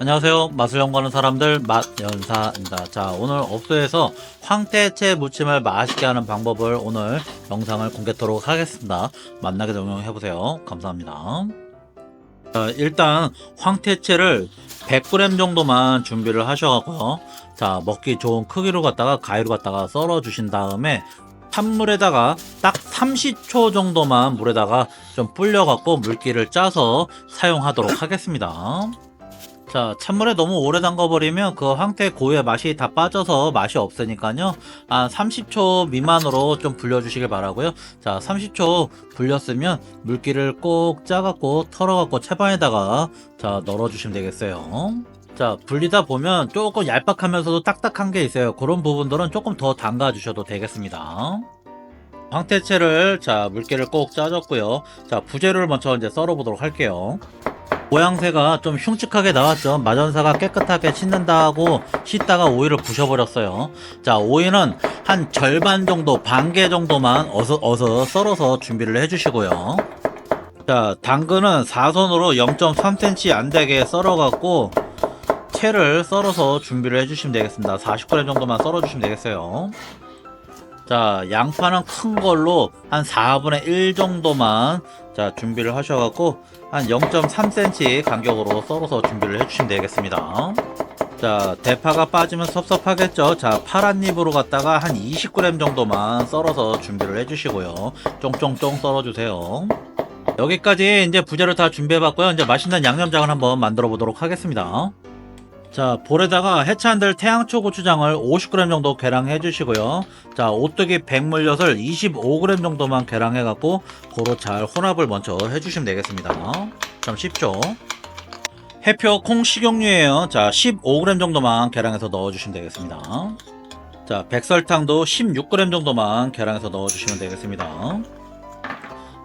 안녕하세요. 맛을 연구하는 사람들 맛연사입니다. 자, 오늘 업소에서 황태채 무침을 맛있게 하는 방법을 오늘 영상을 공개토록 하겠습니다. 만나게 응용해 보세요. 감사합니다. 자, 일단 황태채를 100g 정도만 준비를 하셔가고요. 자, 먹기 좋은 크기로 갖다가 가위로 갖다가 썰어 주신 다음에 찬물에다가 딱 30초 정도만 물에다가 좀 불려갖고 물기를 짜서 사용하도록 하겠습니다. 자, 찬물에 너무 오래 담가버리면 그 황태 고유의 맛이 다 빠져서 맛이 없으니까요. 한 30초 미만으로 좀 불려주시길 바라고요. 자, 30초 불렸으면 물기를 꼭 짜갖고 털어갖고 채반에다가 자 널어주시면 되겠어요. 자, 불리다 보면 조금 얄팍하면서도 딱딱한 게 있어요. 그런 부분들은 조금 더 담가 주셔도 되겠습니다. 황태채를 자 물기를 꼭 짜줬고요. 자 부재료를 먼저 이제 썰어 보도록 할게요. 모양새가 좀 흉측하게 나왔죠. 마전사가 깨끗하게 씻는다고 씻다가 오이를 부셔버렸어요. 자 오이는 한 절반 정도 반 개 정도만 어서 어서 썰어서 준비를 해주시고요. 자 당근은 4선으로 0.3cm 안 되게 썰어갖고 채를 썰어서 준비를 해주시면 되겠습니다. 40g 정도만 썰어주시면 되겠어요. 자, 양파는 큰 걸로 한 4분의 1 정도만 자, 준비를 하셔갖고 한 0.3cm 간격으로 썰어서 준비를 해주시면 되겠습니다. 자, 대파가 빠지면 섭섭하겠죠. 자, 파란 잎으로 갖다가 한 20g 정도만 썰어서 준비를 해주시고요. 쫑쫑쫑 썰어주세요. 여기까지 이제 부재를 다 준비해봤고요. 이제 맛있는 양념장을 한번 만들어 보도록 하겠습니다. 자, 볼에다가 해찬들 태양초 고추장을 50g 정도 계량해 주시고요. 자, 오뚜기 백물엿을 25g 정도만 계량해 갖고 고로 잘 혼합을 먼저 해 주시면 되겠습니다. 참 쉽죠? 해표 콩 식용유예요. 자, 15g 정도만 계량해서 넣어 주시면 되겠습니다. 자, 백설탕도 16g 정도만 계량해서 넣어 주시면 되겠습니다.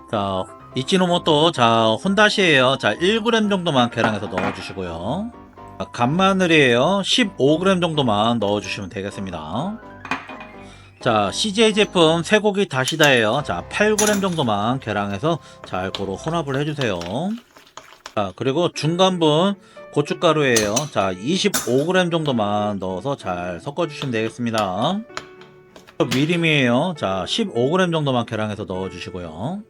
자, 이치노모토 자, 혼다시예요. 자, 1g 정도만 계량해서 넣어 주시고요. 자, 간마늘이에요. 15g 정도만 넣어주시면 되겠습니다. 자, CJ 제품 쇠고기 다시다예요. 자, 8g 정도만 계량해서 잘 고루 혼합을 해주세요. 자, 그리고 중간분 고춧가루예요. 자, 25g 정도만 넣어서 잘 섞어주시면 되겠습니다. 미림이에요. 자, 15g 정도만 계량해서 넣어주시고요.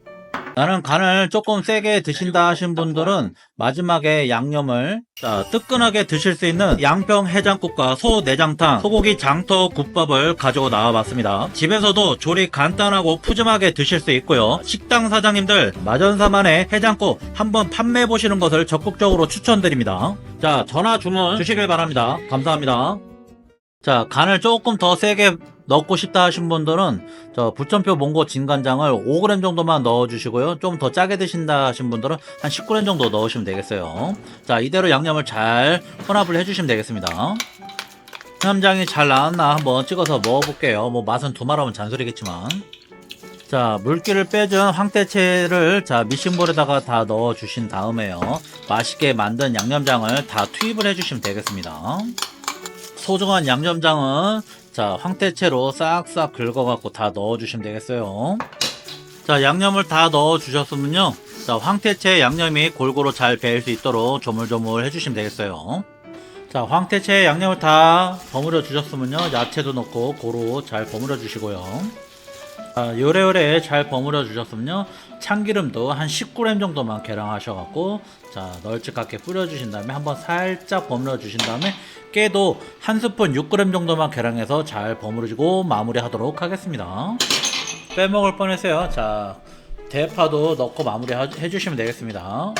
나는 간을 조금 세게 드신다 하신 분들은 마지막에 양념을 자, 뜨끈하게 드실 수 있는 양평 해장국과 소 내장탕, 소고기 장터 국밥을 가지고 나와봤습니다. 집에서도 조리 간단하고 푸짐하게 드실 수 있고요. 식당 사장님들 마전사만의 해장국 한번 판매해 보시는 것을 적극적으로 추천드립니다. 자, 전화 주문 주시길 바랍니다. 감사합니다. 자, 간을 조금 더 세게 넣고 싶다 하신 분들은 저 부천표 몽고 진간장을 5g 정도만 넣어주시고요. 좀 더 짜게 드신다 하신 분들은 한 19g 정도 넣으시면 되겠어요. 자, 이대로 양념을 잘 혼합을 해주시면 되겠습니다. 양념장이 잘 나왔나 한번 찍어서 먹어볼게요. 뭐 맛은 두말하면 잔소리겠지만. 자, 물기를 빼준 황태채를 자, 미싱볼에다가 다 넣어 주신 다음에요. 맛있게 만든 양념장을 다 투입을 해 주시면 되겠습니다. 소중한 양념장은 자 황태채로 싹싹 긁어갖고 다 넣어주시면 되겠어요. 자 양념을 다 넣어주셨으면요. 자 황태채 양념이 골고루 잘 배일 수 있도록 조물조물 해주시면 되겠어요. 자 황태채 양념을 다 버무려 주셨으면요. 야채도 넣고 고루 잘 버무려 주시고요. 자, 요래요래 잘 버무려 주셨으면요. 참기름도 한 19g 정도만 계량하셔갖고 자 널찍하게 뿌려주신 다음에 한번 살짝 버무려 주신 다음에 깨도 한 스푼 6g 정도만 계량해서 잘 버무려주고 마무리하도록 하겠습니다. 빼먹을 뻔했어요. 자 대파도 넣고 마무리 해주시면 되겠습니다.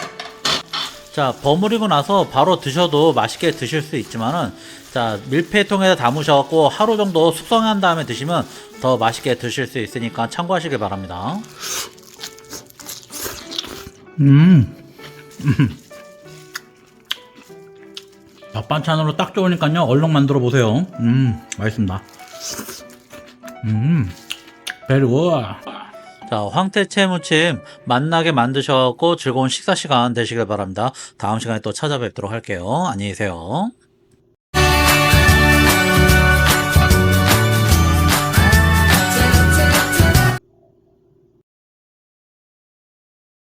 자 버무리고 나서 바로 드셔도 맛있게 드실 수 있지만은 자 밀폐통에다 담으셔갖고 하루 정도 숙성한 다음에 드시면 더 맛있게 드실 수 있으니까 참고하시길 바랍니다. 음. 밥 반찬으로 딱 좋으니까요. 얼른 만들어 보세요. 음, 맛있습니다. 음, 굿. 자, 황태 채 무침 맛나게 만드셔갖고 즐거운 식사 시간 되시길 바랍니다. 다음 시간에 또 찾아뵙도록 할게요. 안녕히 계세요.